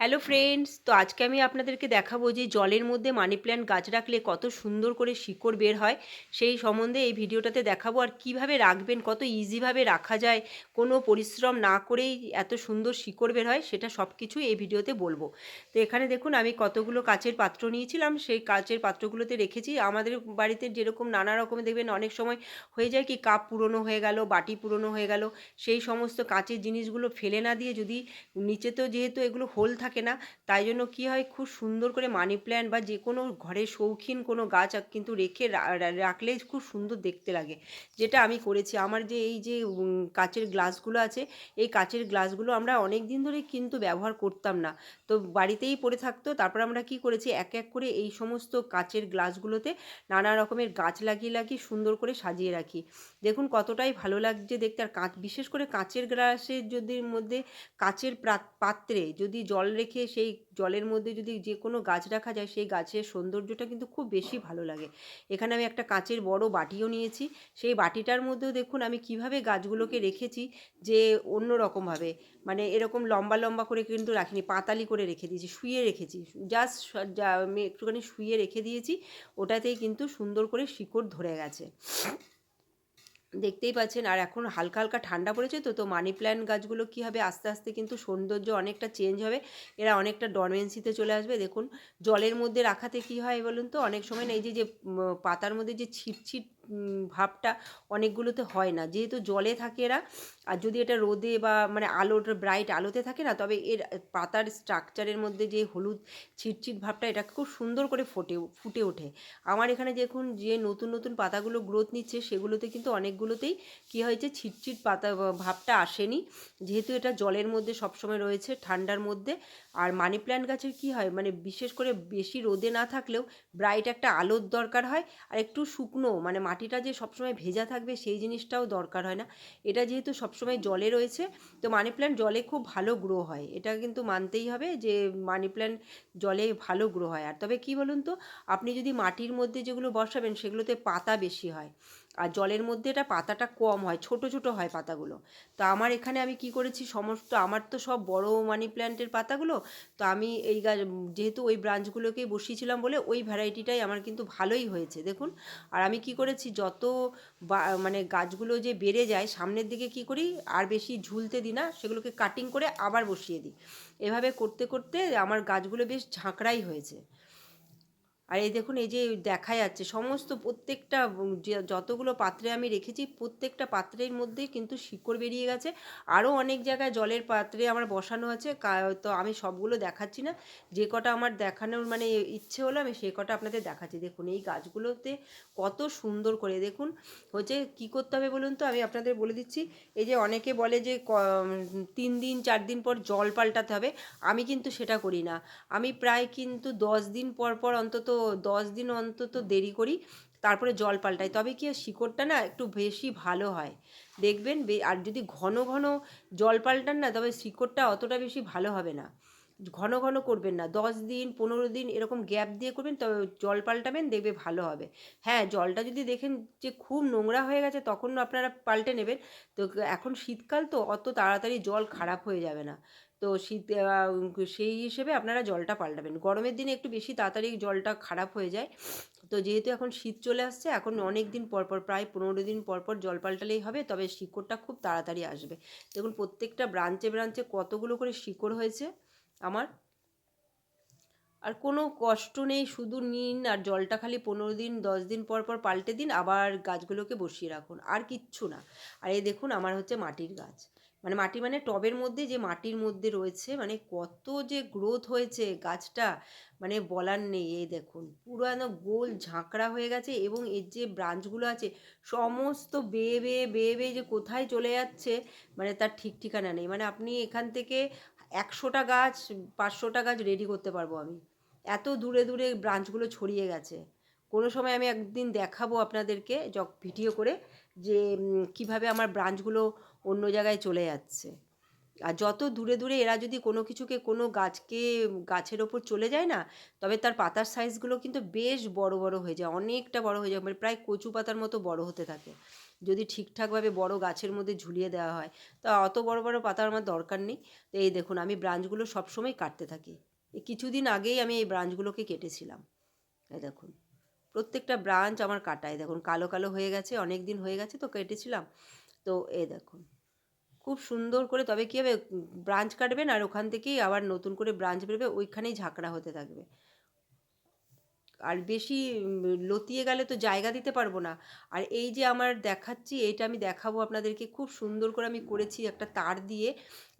Hello friends তো আজকে আমি আপনাদেরকে দেখাবো যে জলের মধ্যে মানি প্ল্যান্ট গাছ রাখলে কত সুন্দর করে শিকড় বের হয়। সেই সম্বন্ধে এই ভিডিওটাতে দেখাবো আর কীভাবে রাখবেন, কত ইজিভাবে রাখা যায়, কোনো পরিশ্রম না করেই এত সুন্দর শিকড় বের হয়, সেটা সব কিছু এই ভিডিওতে বলব। তো এখানে দেখুন, আমি কতগুলো কাচের পাত্র নিয়েছিলাম। সেই কাচের পাত্রগুলোতে রেখেছি। আমাদের বাড়িতে যেরকম নানা রকমের, দেখবেন অনেক সময় হয়ে যায় কি, কাপ পুরনো হয়ে গেল, বাটি পুরনো হয়ে গেল। সেই সমস্ত কাচের জিনিসগুলো ফেলে না দিয়ে যদি নিচে তো যেহেতু এগুলো হোল থাকে না। তাই জন্য কী হয়, খুব সুন্দর করে মানি প্ল্যান্ট বা যে কোনো ঘরে শৌখিন কোনো গাছ কিন্তু রেখে রাখলে খুব সুন্দর দেখতে লাগে। যেটা আমি করেছি। আমার যে এই যে কাচের গ্লাসগুলো আছে, এই কাচের গ্লাসগুলো আমরা অনেক দিন ধরে কিন্তু ব্যবহার করতাম না। তো বাড়িতেই পড়ে থাকতো। তারপর আমরা কি করেছি, এক এক করে এই সমস্ত কাচের গ্লাসগুলোতে নানা রকমের গাছ লাগিয়ে লাগিয়ে সুন্দর করে সাজিয়ে রাখি। দেখুন কতটাই ভালো লাগছে দেখতে। আর কাঁচ বিশেষ করে কাঁচের গ্লাসের যদি মধ্যে কাচের পাত্রে যদি জল রেখে সেই জলের মধ্যে যদি যে কোনো গাছ রাখা যায়, সেই গাছের সৌন্দর্যটা কিন্তু খুব বেশি ভালো লাগে। এখানে আমি একটা কাঁচের বড় বাটিও নিয়েছি। সেই বাটিটার মধ্যেও দেখুন আমি কীভাবে গাছগুলোকে রেখেছি যে অন্য রকমভাবে মানে এরকম লম্বা লম্বা করে কিন্তু রাখিনি, পাতালি করে রেখে দিয়েছি, শুয়ে রেখেছি। জাস্ট আমি একটুখানি শুয়ে রেখে দিয়েছি, ওটাতেই কিন্তু সুন্দর করে শিকড় ধরে গেছে। দেখতেই পাচ্ছেন। আর এখন হালকা হালকা ঠান্ডা পড়েছে তো তো মানি প্ল্যান্ট গাছগুলো কী হবে? আস্তে আস্তে কিন্তু সৌন্দর্য অনেকটা চেঞ্জ হবে। এরা অনেকটা ডরমেন্সিতে চলে আসবে। দেখুন, জলের মধ্যে রাখাতে কী হয় বলুন তো? অনেক সময় না এই যে যে পাতার মধ্যে যে ছিটছিট ভাবটা অনেকগুলোতে হয় না। যেহেতু জলে থাকে এরা, আর যদি এটা রোদে বা মানে আলোর ব্রাইট আলোতে থাকে না, তবে এর পাতার স্ট্রাকচারের মধ্যে যে হলুদ ছিটছিট ভাবটা, এটা খুব সুন্দর করে ফোটে, ফুটে ওঠে। আমার এখানে দেখুন যে নতুন নতুন পাতাগুলো গ্রোথ নিচ্ছে, সেগুলোতে কিন্তু অনেকগুলোতেই কী হয়েছে, ছিটছিট পাতা ভাবটা আসেনি। যেহেতু এটা জলের মধ্যে সবসময় রয়েছে, ঠান্ডার মধ্যে, আর মানি প্ল্যান্ট গাছের কী হয় মানে বিশেষ করে বেশি রোদে না থাকলেও ব্রাইট একটা আলোর দরকার হয়, আর একটু শুকনো মানে মাটিটা যে সবসময় ভেজা থাকবে সেই জিনিসটাও দরকার হয় না। এটা যেহেতু সবসময় জলে রয়েছে, তো মানি প্ল্যান্ট জলে খুব ভালো গ্রো হয়। এটা কিন্তু মানতেই হবে যে মানি প্ল্যান্ট জলে ভালো গ্রো হয়। আর তবে কি বলুন তো, আপনি যদি মাটির মধ্যে যেগুলো বসাবেন সেগুলোতে পাতা বেশি হয়। আর জলের মধ্যে এটা পাতাটা কম হয়, ছোট ছোট হয় পাতাগুলো। তো আমার এখানে আমি কি করেছি, সমস্ত, আমার তো সব বড় মানি প্ল্যান্টের পাতাগুলো, তো আমি এই গাছ যেহেতু ওই ব্রাঞ্চগুলোকেই বসিয়েছিলাম বলে ওই ভ্যারাইটিটাই আমার কিন্তু ভালোই হয়েছে, দেখুন। আর আমি কি করেছি, যত মানে গাছগুলো যে বেড়ে যায়, সামনের দিকে কি করি, আর বেশি ঝুলতে দিই না, সেগুলোকে কাটিং করে আবার বসিয়ে দিই। এভাবে করতে করতে আমার গাছগুলো বেশ ঝাঁকড়াই হয়েছে। আর এই দেখুন, এই যে দেখা যাচ্ছে, সমস্ত প্রত্যেকটা যতগুলো পাত্রে আমি রেখেছি, প্রত্যেকটা পাত্রের মধ্যে কিন্তু শিকড় বেরিয়ে গেছে। আরও অনেক জায়গায় জলের পাত্রে আমার বসানো আছে তো আমি সবগুলো দেখাচ্ছি না। যে কটা আমার দেখানোর মানে ইচ্ছে হলো, আমি সে কটা আপনাদের দেখাচ্ছি। দেখুন, এই গাছগুলোতে কত সুন্দর করে, দেখুন, হচ্ছে কি করতে হবে বলুন তো? আমি আপনাদের বলে দিচ্ছি, এই যে অনেকে বলে যে তিন দিন, চার দিন পর জল পাল্টাতে হবে। আমি কিন্তু সেটা করি না। আমি প্রায় কিন্তু দশ দিন পর পর অন্তত দশ দিন অন্তত দেরি করি, তারপরে জল পাল্টাই। তবে কি শিকড়টা না একটু বেশি ভালো হয়। দেখবেন আর যদি ঘন ঘন জল পাল্টান না, তবে শিকড়টা অতটা বেশি ভালো হবে না। ঘন ঘন করবেন না। দশ দিন, পনেরো দিন এরকম গ্যাপ দিয়ে করবেন, তবে জল পাল্টাবেন, দেখবে ভালো হবে। হ্যাঁ জলটা যদি দেখেন যে খুব নোংরা হয়ে গেছে, তখন আপনারা পাল্টে নেবেন। তো এখন শীতকাল তো, অত তাড়াতাড়ি জল খারাপ হয়ে যাবে না। তো শীত সেই হিসেবে আপনারা জলটা পাল্টাবেন। গরমের দিনে একটু বেশি তাড়াতাড়ি জলটা খারাপ হয়ে যায়। তো যেহেতু এখন শীত চলে আসছে, এখন অনেক দিন পর পর, প্রায় পনেরো দিন পর পর জল পাল্টালেই হবে, তবে শিকড়টা খুব তাড়াতাড়ি আসবে। দেখুন, প্রত্যেকটা ব্রাঞ্চে ব্রাঞ্চে কতগুলো করে শিকড় হয়েছে আমার। আর কোনো কষ্ট নেই, শুধু নিন আর জলটা খালি পনেরো দিন, দশ দিন পর পর পাল্টে দিন, আবার গাছগুলোকে বসিয়ে রাখুন। আর কিচ্ছু না। আর এই দেখুন, আমার হচ্ছে মাটির গাছ। মানে মাটি মানে টবের মধ্যে যে মাটির মধ্যে রয়েছে মানে কত যে গ্রোথ হয়েছে গাছটা মানে বলার নেই। এই দেখুন, পুরো একদম গোল ঝাঁকড়া হয়ে গেছে এবং এর যে ব্রাঞ্চগুলো আছে, সমস্ত বেয়ে বেয়ে বেয়ে বেয়ে যে কোথায় চলে যাচ্ছে মানে তার ঠিক ঠিকানা নেই। মানে আপনি এখান থেকে একশোটা গাছ, পাঁচশোটা গাছ রেডি করতে পারব আমি। এত দূরে দূরে ব্রাঞ্চগুলো ছড়িয়ে গেছে। কোনো সময় আমি একদিন দেখাবো আপনাদেরকে, যক ভিডিও করে যে কীভাবে আমার ব্রাঞ্চগুলো অন্য জায়গায় চলে যাচ্ছে। আর যত দূরে দূরে এরা যদি কোনো কিছুকে কোনো গাছকে, গাছের ওপর চলে যায় না, তবে তার পাতার সাইজগুলো কিন্তু বেশ বড় বড় হয়ে যায়, অনেকটা বড় হয়ে যায় মানে প্রায় কচু পাতার মতো বড় হতে থাকে। যদি ঠিকঠাকভাবে বড় গাছের মধ্যে ঝুলিয়ে দেওয়া হয়, তা অত বড় বড় পাতা আমার দরকার নেই। তো এই দেখুন, আমি ব্রাঞ্চগুলো সবসময় কাটতে থাকি। এই কিছুদিন আগেই আমি এই ব্রাঞ্চগুলোকে কেটেছিলাম। এই দেখুন, প্রত্যেকটা ব্রাঞ্চ আমার কাটায়। দেখুন, কালো কালো হয়ে গেছে অনেক দিন হয়ে গেছে তো কেটেছিলাম। তো এ দেখুন। খুব সুন্দর করে তবে কী হবে, ব্রাঞ্চ কাটবেন আর ওখান থেকেই আবার নতুন করে ব্রাঞ্চ বেরোবে, ওইখানেই ঝাঁকড়া হতে থাকবে। আর বেশি লতিয়ে গেলে তো জায়গা দিতে পারব না। আর এই যে আমার দেখাচ্ছি, এইটা আমি দেখাবো আপনাদেরকে। খুব সুন্দর করে আমি করেছি একটা তার দিয়ে,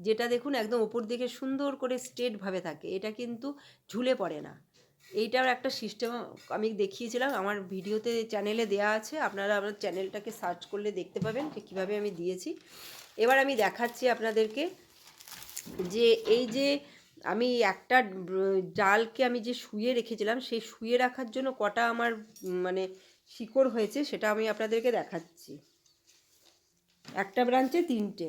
যেটা দেখুন একদম ওপর দিকে সুন্দর করে স্ট্রেটভাবে থাকে। এটা কিন্তু ঝুলে পড়ে না। এইটার একটা সিস্টেম আমি দেখিয়েছিলাম, আমার ভিডিওতে চ্যানেলে দেয়া আছে, আপনারা আমার চ্যানেলটাকে সার্চ করলে দেখতে পাবেন যে কীভাবে আমি দিয়েছি। এবার আমি দেখাচ্ছি আপনাদেরকে যে এই যে আমি একটা ডালকে আমি যে শুয়ে রেখেছিলাম, সেই শুয়ে রাখার জন্য কটা আমার মানে শিকড় হয়েছে সেটা আমি আপনাদেরকে দেখাচ্ছি। একটা ব্রাঞ্চে তিনটে।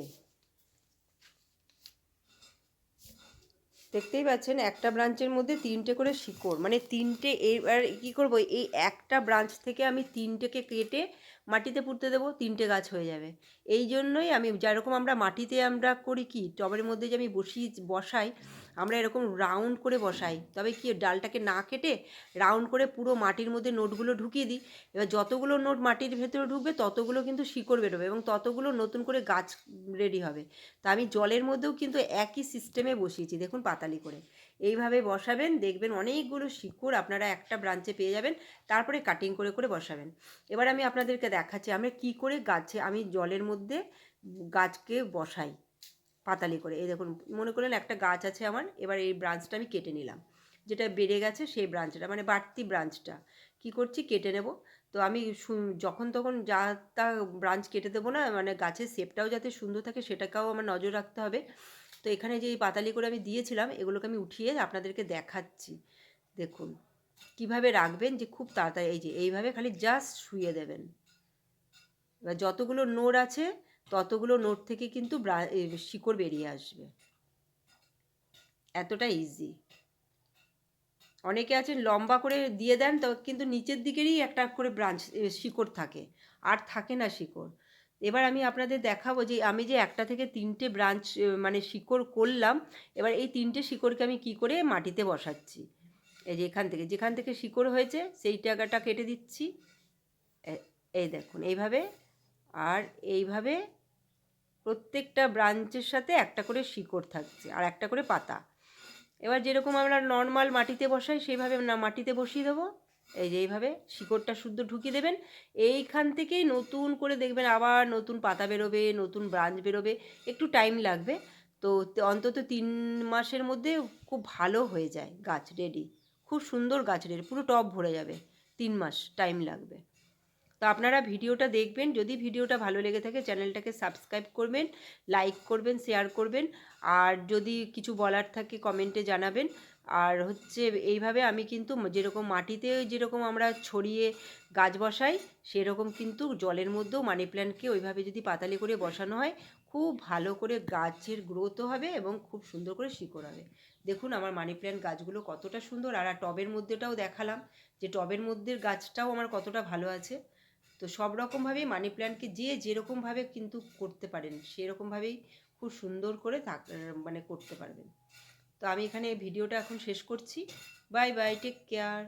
দেখতেই পাচ্ছেন একটা ব্রাঞ্চের মধ্যে তিনটে করে শিকড়। মানে তিনটে এবার কী করব, এই একটা ব্রাঞ্চ থেকে আমি তিনটেকে কেটে মাটিতে পুঁততে দেবো, তিনটে গাছ হয়ে যাবে। এই জন্যই আমি, যেরকম আমরা মাটিতে আমরা করি কি, টবের মধ্যে যে আমি বসিয়ে বসাই আমরা এরকম রাউন্ড করে বসাই। তবে কি, ডালটাকে না কেটে রাউন্ড করে পুরো মাটির মধ্যে নোটগুলো ঢুকিয়ে দিই। এবার যতগুলো নোট মাটির ভেতরে ঢুকবে, ততগুলো কিন্তু শিকড় বেরোবে এবং ততগুলো নতুন করে গাছ রেডি হবে। তা আমি জলের মধ্যেও কিন্তু একই সিস্টেমে বসিয়েছি, দেখুন পাতালি করে। এইভাবে বসাবেন, দেখবেন অনেকগুলো শিকড় আপনারা একটা ব্রাঞ্চে পেয়ে যাবেন, তারপরে কাটিং করে করে বসাবেন। এবার আমি আপনাদেরকে দেখাচ্ছি, আমরা কি করে গাছে, আমি জলের মধ্যে গাছকে বসাই। পাতালি করে। এই দেখুন, মনে করলেন একটা গাছ আছে আমার, এবার এই ব্রাঞ্চটা আমি কেটে নিলাম। যেটা বেড়ে গেছে সেই ব্রাঞ্চটা মানে বাড়তি ব্রাঞ্চটা কি করছি? কেটে নেব। তো আমি যখন তখন যা তা ব্রাঞ্চ কেটে দেবো না মানে গাছের শেপটাও যাতে সুন্দর থাকে, সেটাকেও আমার নজর রাখতে হবে। তো এখানে যে পাতালি করে আমি দিয়েছিলাম, এগুলোকে আমি উঠিয়ে আপনাদেরকে দেখাচ্ছি। দেখুন, কীভাবে রাখবেন যে খুব তাড়াতাড়ি, এই যে এইভাবে খালি জাস্ট শুয়ে দেবেন। এবার যতগুলো নোড় আছে ততগুলো নোট থেকে কিন্তু শিকড় বেরিয়ে আসবে। এতটা ইজি অনেকে আছেন লম্বা করে দিয়ে দেন, তো কিন্তু নিচের দিকেরই একটা করে ব্রাঞ্চ শিকড় থাকে। আর থাকে না শিকড়। এবার আমি আপনাদের দেখাবো যে, আমি যে একটা থেকে তিনটে ব্রাঞ্চ মানে শিকড় করলাম, এবার এই তিনটে শিকড়কে আমি কি করে মাটিতে বসাচ্ছি? এই যে এখান থেকে, যেখান থেকে শিকড় হয়েছে, সেই টাকাটা কেটে দিচ্ছি। এই দেখুন, এইভাবে, আর এইভাবে প্রত্যেকটা ব্রাঞ্চের সাথে একটা করে শিকড় থাকছে আর একটা করে পাতা। এবার যেরকম আমরা নর্মাল মাটিতে বসাই, সেইভাবে না, মাটিতে বসিয়ে দেবো। এই যে এইভাবে শিকড়টা শুদ্ধ ঢুকিয়ে দেবেন। এইখান থেকেই নতুন করে দেখবেন আবার নতুন পাতা বেরোবে, নতুন ব্রাঞ্চ বেরোবে। একটু টাইম লাগবে। তো অন্তত তিন মাসের মধ্যে খুব ভালো হয়ে যায় গাছ রেডি খুব সুন্দর গাছ রেডি পুরো টব ভরে যাবে। তিন মাস টাইম লাগবে। তো আপনারা ভিডিওটা দেখবেন। যদি ভিডিওটা ভালো লেগে থাকে, চ্যানেলটাকে সাবস্ক্রাইব করবেন, লাইক করবেন, শেয়ার করবেন। আর যদি কিছু বলার থাকে কমেন্টে জানাবেন। আর হচ্ছে এইভাবে আমি কিন্তু যেরকম মাটিতে যেরকম আমরা ছড়িয়ে গাছ বসাই, সেরকম কিন্তু জলের মধ্যেও মানি প্ল্যান্টকে ওইভাবে যদি পাতালি করে বসানো হয়, খুব ভালো করে গাছের গ্রোথও হবে এবং খুব সুন্দর করে শিকড় হবে। দেখুন আমার মানি প্ল্যান্ট গাছগুলো কতটা সুন্দর। আর টবের মধ্যেটাও দেখালাম যে টবের মধ্যের গাছটাও আমার কতটা ভালো আছে। তো সব রকমভাবেই মানি প্ল্যান্টকে যে যেরকমভাবে কিন্তু করতে পারেন, সেরকমভাবেই খুব সুন্দর করে থাক মানে করতে পারবেন। তো আমি এখানে ভিডিওটা এখন শেষ করছি। Bye bye take care